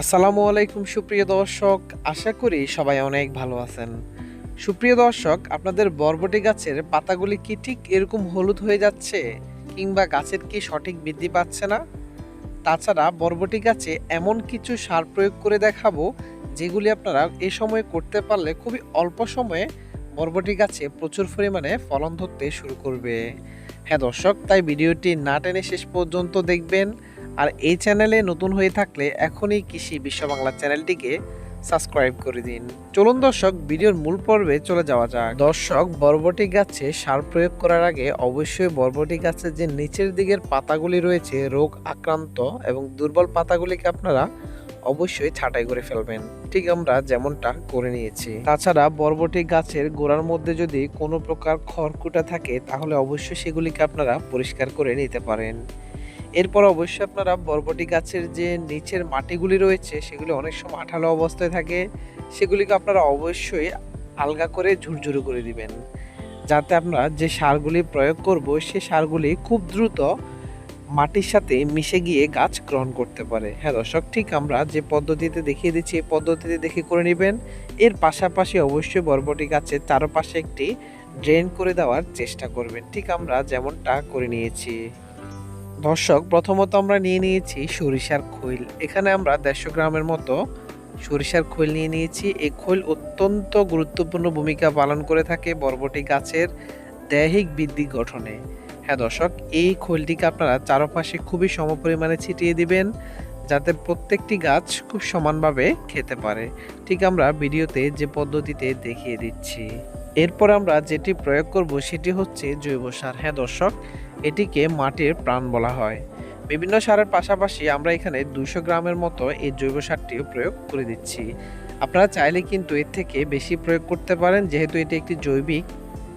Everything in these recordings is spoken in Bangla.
আসসালামু আলাইকুম, সুপ্রিয় দর্শক। আশা করি সবাই অনেক ভালো আছেন। সুপ্রিয় দর্শক, আপনাদের বরবটি গাছের পাতাগুলি কি ঠিক এরকম হলুদ হয়ে যাচ্ছে কিংবা গাছের কি সঠিক বৃদ্ধি পাচ্ছে না? তাছাড়া বরবটি গাছে এমন কিছু সার প্রয়োগ করে দেখাবো, যেগুলি আপনারা এ সময় করতে পারলে খুবই অল্প সময়ে বরবটি গাছে প্রচুর পরিমাণে ফলন ধরতে শুরু করবে। হ্যাঁ দর্শক, তাই ভিডিওটি না টেনে শেষ পর্যন্ত দেখবেন। আর এই চ্যানেলে নতুন হয়ে থাকলে এখনই কৃষি বিশ্ব বাংলা চ্যানেলটিকে সাবস্ক্রাইব করে দিন। চলুন দর্শক, ভিডিওর মূল পর্বে চলে যাওয়া যাক। দর্শক, বরবটি গাছে সার প্রয়োগ করার আগে অবশ্যই বরবটি গাছের যে নিচের দিকের পাতাগুলি রয়েছে, রোগ আক্রান্ত এবং দুর্বল পাতাগুলিকে আপনারা অবশ্যই ছাঁটাই করে ফেলবেন। ঠিক আমরা যেমনটা করে নিয়েছি। তাছাড়া বরবটি গাছের গোড়ার মধ্যে যদি কোনো প্রকার খড়কুটা থাকে, তাহলে অবশ্যই সেগুলিকে আপনারা পরিষ্কার করে নিতে পারেন। এরপর অবশ্যই আপনারা বরবটি গাছের যে নিচের মাটিগুলি রয়েছে, সেগুলি অনেক সময় আঠালো অবস্থায় থাকে। সেগুলিকে আপনারা অবশ্যই আলগা করে ঝুরঝুরু করে দিবেন। যাতে আমরা যে সারগুলি প্রয়োগ করব, সে সারগুলি খুব দ্রুত মাটির সাথে মিশে গিয়ে গাছ গ্রহণ করতে পারে। হ্যাঁ দর্শক, ঠিক আমরা যে পদ্ধতিতে দেখিয়ে দিচ্ছি, এই পদ্ধতিতে দেখে করে নেবেন। এর পাশাপাশি অবশ্যই বরবটি গাছের চারপাশে একটি ড্রেন করে দেওয়ার চেষ্টা করবেন। ঠিক আমরা যেমনটা করে নিয়েছি। দর্শক, প্রথমত আমরা নিয়ে নিয়েছি সরিষার খৈল। এখানে আমরা দেড়শো গ্রামের মতো সরিষার খৈল নিয়ে নিয়েছি। এই খৈল অত্যন্ত গুরুত্বপূর্ণ ভূমিকা পালন করে থাকে বরবটি গাছের দৈহিক বৃদ্ধি গঠনে। হ্যাঁ দর্শক, এই খৈলটিকে আপনারা চারপাশে খুবই সমপরিমাণে ছিটিয়ে দিবেন যাতে প্রত্যেকটি গাছ খুব সমানভাবে খেতে পারে। ঠিক আমরা ভিডিওতে যে পদ্ধতিতে দেখিয়ে দিচ্ছি। এরপর আমরা যেটি প্রয়োগ করব সেটি হচ্ছে জৈব সার। হ্যাঁ দর্শক, এটিকে মাটির প্রাণ বলা হয়। বিভিন্ন সারের পাশাপাশি আমরা এখানে দুশো গ্রামের মতো এই জৈব সারটিও প্রয়োগ করে দিচ্ছি। আপনারা চাইলে কিন্তু এর থেকে বেশি প্রয়োগ করতে পারেন, যেহেতু এটি একটি জৈবিক।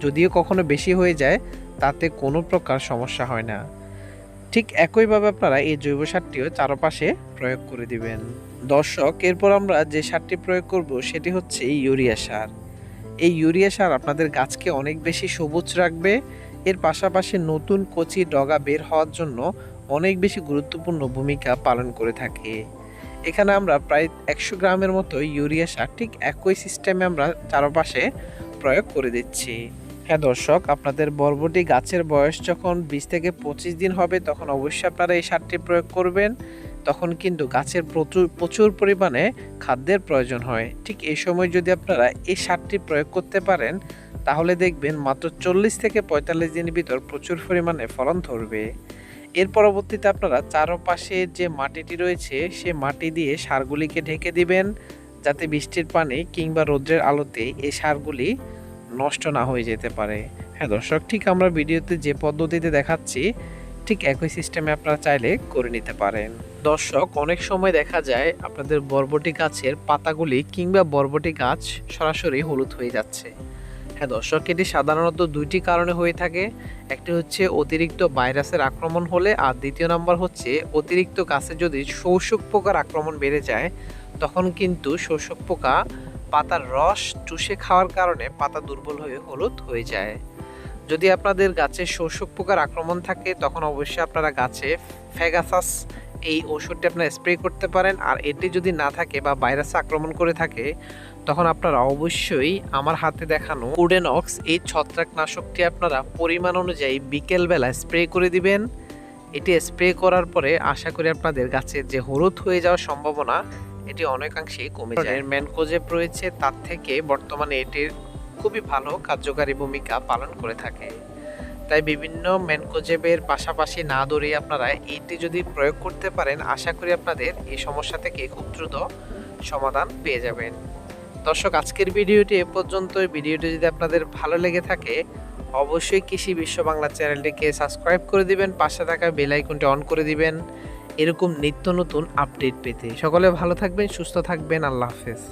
যদিও কখনো বেশি হয়ে যায়, তাতে কোনো প্রকার সমস্যা হয় না। ঠিক একইভাবে আপনারা এই জৈব সারটিও চারপাশে প্রয়োগ করে দিবেন। দর্শক, এরপর আমরা যে সারটি প্রয়োগ করব সেটি হচ্ছে ইউরিয়া সার। এই ইউরিয়া সার আপনাদের গাছকে অনেক বেশি সবুজ রাখবে। এর পাশাপাশি নতুন কচি ডগা বের হওয়ার জন্য অনেক বেশি গুরুত্বপূর্ণ ভূমিকা পালন করে থাকে। এখানে আমরা প্রায় একশো গ্রামের মতো ইউরিয়া সার ঠিক একই সিস্টেমে আমরা চারপাশে প্রয়োগ করে দিচ্ছি। হ্যাঁ দর্শক, আপনাদের বরবটি গাছের বয়স যখন বিশ থেকে পঁচিশ দিন হবে, তখন অবশ্যই আপনারা এই সারটি প্রয়োগ করবেন। তখন কিন্তু গাছের প্রচুর প্রচুর পরিমাণে খাদ্যের প্রয়োজন হয়। ঠিক এই সময় যদি আপনারা এই সারটি প্রয়োগ করতে পারেন, তাহলে দেখবেন মাত্র চল্লিশ থেকে পঁয়তাল্লিশ দিনের ভিতর প্রচুর পরিমাণে ফলন ধরবে। এর পরবর্তীতে আপনারা চারপাশে যে মাটিটি রয়েছে, সে মাটি দিয়ে সারগুলিকে ঢেকে দিবেন, যাতে বৃষ্টির পানি কিংবা রৌদ্রের আলোতে এই সারগুলি নষ্ট না হয়ে যেতে পারে। হ্যাঁ দর্শক, ঠিক আমরা ভিডিওতে যে পদ্ধতিতে দেখাচ্ছি, ঠিক একই সিস্টেমে আপনারা চাইলে করে নিতে পারেন। দর্শক, অনেক সময় দেখা যায় আপনাদের বরবটি গাছের পাতাগুলি কিংবা বরবটি গাছ সরাসরি হলুদ হয়ে যাচ্ছে। হ্যাঁ দর্শক, এটি সাধারণত দুইটি কারণে হয়ে থাকে। একটি হচ্ছে অতিরিক্ত ভাইরাসের আক্রমণ হলে আর দ্বিতীয় নাম্বার হচ্ছে অতিরিক্ত গাছে যদি শোষক পোকার আক্রমণ বেড়ে যায়, তখন কিন্তু শোষক পোকা পাতার রস চুষে খাওয়ার কারণে পাতা দুর্বল হয়ে হলুদ হয়ে যায়। যদি আপনাদের গাছে শোষক পোকার আক্রমণ থাকে, তখন অবশ্যই আপনারা গাছে ফ্যাগাসাস এই ওষুধটি আপনারা স্প্রে করতে পারেন। আর এটি যদি না থাকে বা ভাইরাস আক্রমণ করে থাকে, তখন আপনারা অবশ্যই আমার হাতে দেখানো উডেনক্স এই ছত্রাকনাশকটি আপনারা পরিমাণ অনুযায়ী বিকেলবেলা স্প্রে করে দিবেন। এটি স্প্রে করার পরে আশা করি আপনাদের গাছের যে হলুদ হয়ে যাওয়ার সম্ভাবনা এটি অনেকাংশেই কমে যায়। ম্যানকোজেব রয়েছে তার থেকে বর্তমানে এটির খুবই ভালো কার্যকারী ভূমিকা পালন করে থাকে। তাই বিভিন্ন ম্যানকোজেবের পাশাপাশি না দৌড়িয়ে আপনারা এটি যদি প্রয়োগ করতে পারেন আশা করি আপনাদের এই সমস্যা থেকে খুব দ্রুত সমাধান পেয়ে যাবেন। দর্শক আজকের ভিডিওটি এ পর্যন্ত ভিডিওটি যদি আপনাদের ভালো লেগে থাকে অবশ্যই কৃষি বিশ্ব বাংলা চ্যানেলটিকে সাবস্ক্রাইব করে দিবেন পাশে থাকা বেল আইকনটি অন করে দিবেন। এরকম নিত্য নতুন আপডেট পেতে। সকলে ভালো থাকবেন সুস্থ থাকবেন আল্লাহ হাফেজ।